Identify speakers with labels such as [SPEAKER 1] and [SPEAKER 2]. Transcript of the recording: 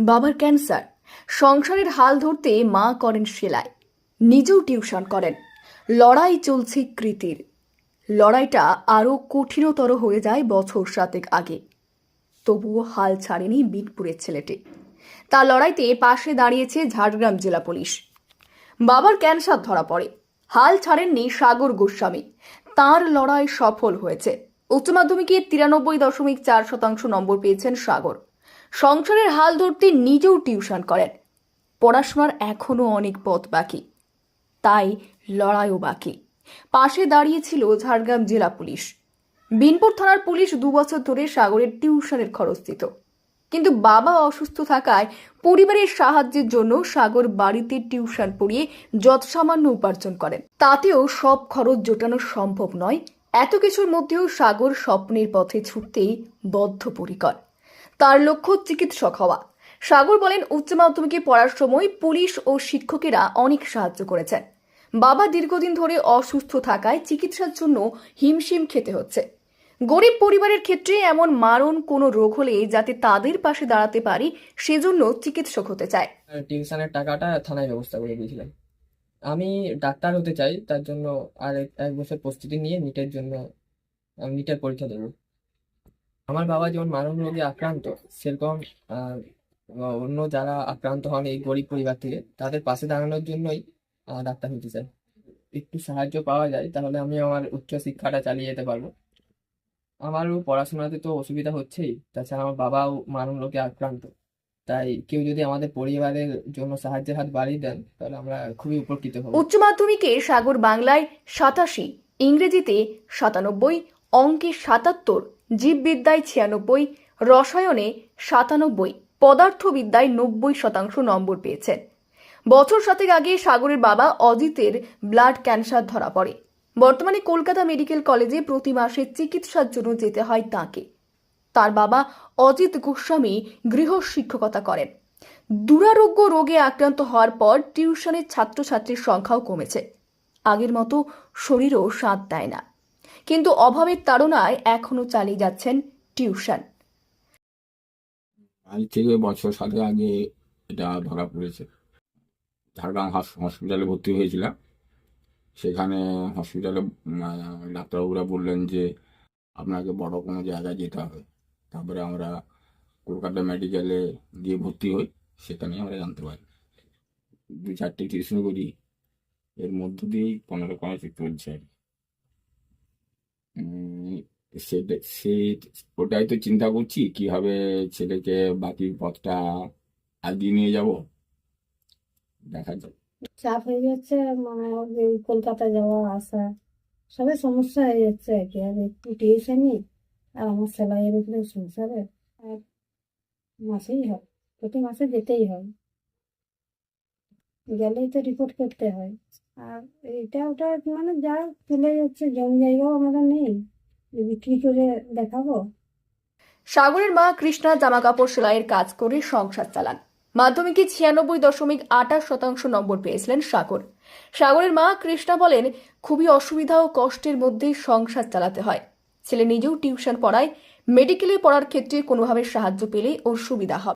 [SPEAKER 1] বাবার ক্যান্সার। সংসারের হাল ধরতে মা করেন সেলাই। নিজেও টিউশন করেন। লড়াই চলছে কৃতির। লড়াইটা আরও কঠিনতর হয়ে যায় বছর সাতেক আগে। তবুও হাল ছাড়েনি বিনপুরের ছেলেটি। তার লড়াইতে পাশে দাঁড়িয়েছে ঝাড়গ্রাম জেলা পুলিশ। বাবার ক্যান্সার ধরা পড়ে। হাল ছাড়েননি সাগর গোস্বামী। তার লড়াই সফল হয়েছে। উচ্চ মাধ্যমিকে তিরানব্বই দশমিক চার শতাংশ নম্বর পেয়েছেন সাগর। সংসারের হাল ধরতে নিজেও টিউশন করেন। পড়াশোনার এখনও অনেক পথ বাকি। তাই লড়াইও বাকি। পাশে দাঁড়িয়েছিল ঝাড়গ্রাম জেলা পুলিশ। বিনপুর থানার পুলিশ দু বছর ধরে সাগরের টিউশনের খরচ দিত। কিন্তু বাবা অসুস্থ থাকায় পরিবারের সাহায্যের জন্য সাগর বাড়িতে টিউশন পড়িয়ে যৎসামান্য উপার্জন করেন। তাতেও সব খরচ জোটানো সম্ভব নয়। এত কিছুর মধ্যেও সাগর স্বপ্নের পথে ছুটতেই বদ্ধপরিকর। তার লক্ষ্য চিকিৎসক হওয়া। সাগর বলেন, উচ্চ মাধ্যমিকে পড়ার সময় পুলিশ ও শিক্ষকেরা অনেক সাহায্য করেছেন। বাবা দীর্ঘদিন ধরে অসুস্থ থাকায় চিকিৎসার জন্য হিমশিম খেতে হচ্ছে। গরিব পরিবারের ক্ষেত্রে এমন মারণ, কোনো রোগ হলে যাতে তাদের পাশে দাঁড়াতে পারি, সেজন্য চিকিৎসক হতে চায়।
[SPEAKER 2] টিউশনের টাকাটা থানায় ব্যবস্থা করে দিয়েছিলাম আমি ডাক্তার হতে চাই, তার জন্য আর এক বছর প্রস্তুতি নিয়ে নিটের জন্য নিটের পরীক্ষা দেবো আমার বাবা যেমন মানব রোগে আক্রান্ত, সেরকম অন্য যারা আক্রান্ত হন এই গরিব পরিবার থেকে, তাদের পাশে দাঁড়ানোর জন্যই ডাক্তার হতে চাই। একটু সাহায্য পাওয়া যায়, তাহলে আমি আমার উচ্চ শিক্ষাটা চালিয়ে যেতে পারব। আমারও পড়াশোনাতে তো অসুবিধা হচ্ছেই, তাছাড়া আমার বাবাও মানব রোগে আক্রান্ত। তাই কেউ যদি আমাদের পরিবারের জন্য সাহায্যের হাত বাড়িয়ে দেন, তাহলে আমরা খুবই উপকৃত হব।
[SPEAKER 1] উচ্চ মাধ্যমিকে সাগর বাংলায় সাতাশি, ইংরেজিতে সাতানব্বই, অঙ্কে সাতাত্তর জীববিদ্যায় ছিয়ানব্বই, রসায়নে সাতানব্বই, পদার্থবিদ্যায় নব্বই শতাংশ নম্বর পেয়েছেন। বছর সাতেক আগে সাগরের বাবা অজিতের ব্লাড ক্যান্সার ধরা পড়ে। বর্তমানে কলকাতা মেডিকেল কলেজে প্রতি মাসে চিকিৎসার জন্য যেতে হয় তাকে। তার বাবা অজিত গোস্বামী গৃহ শিক্ষকতা করেন। দুরারোগ্য রোগে আক্রান্ত হওয়ার পর টিউশনের ছাত্রছাত্রীর সংখ্যাও কমেছে। আগের মতো শরীরও সাথ দেয় না। কিন্তু অভাবের তাড়নায় এখনও চালিয়ে যাচ্ছেন টিউশন।
[SPEAKER 3] আজ থেকে বছর সাথে আগে এটা ধরা পড়েছে। ঝাড়গ্রাম হসপিটালে ভর্তি হয়েছিলাম। সেখানে হসপিটালে ডাক্তারবাবুরা বললেন যে আপনাকে বড় কোনো জায়গায় যেতে হবে। তারপরে আমরা কলকাতা মেডিকেলে গিয়ে ভর্তি হই। সেখানে আমরা জানতে পারি। দু চারটে টিউশন করি। এর মধ্য দিয়েই কোনো রকমের ঠিক চলছে আর কি। সেটা সে ওটাই তো চিন্তা করছি, কীভাবে ছেলেকে বাকি পথটা আগিয়ে নিয়ে যাব? দেখা যাক।
[SPEAKER 4] চাপ হয়ে যাচ্ছে মানে কলকাতা যাওয়া, আসা সবই সমস্যা হয়ে যাচ্ছে আর কি। আর একটু টিউশনি আর আমার সেলাইয়ের উপরে সংসারে, আর মাসেই হয়, প্রতি মাসে যেতেই হয়। গেলেই তো রিপোর্ট করতে হয়। আর এটা ওটা মানে যা তুলে যাচ্ছে, জমি জায়গাও আমাদের নেই। বিক্রি করে দেখাবো।
[SPEAKER 1] সাগরের মা কৃষ্ণা জামা কাপড় সেলাইয়ের কাজ করে সংসার চালান। মাধ্যমিকে ছিয়ানব্বই দশমিক আঠাশ শতাংশ নম্বর পেয়েছিলেন সাগর। সাগরের মা কৃষ্ণা বলেন, খুবই অসুবিধা ও কষ্টের মধ্যেই সংসার চালাতে হয়। ছেলে নিজেও টিউশন পড়ায়, মেডিকেলে পড়ার ক্ষেত্রে কোনোভাবে সাহায্য পেলে ওর সুবিধা হবে।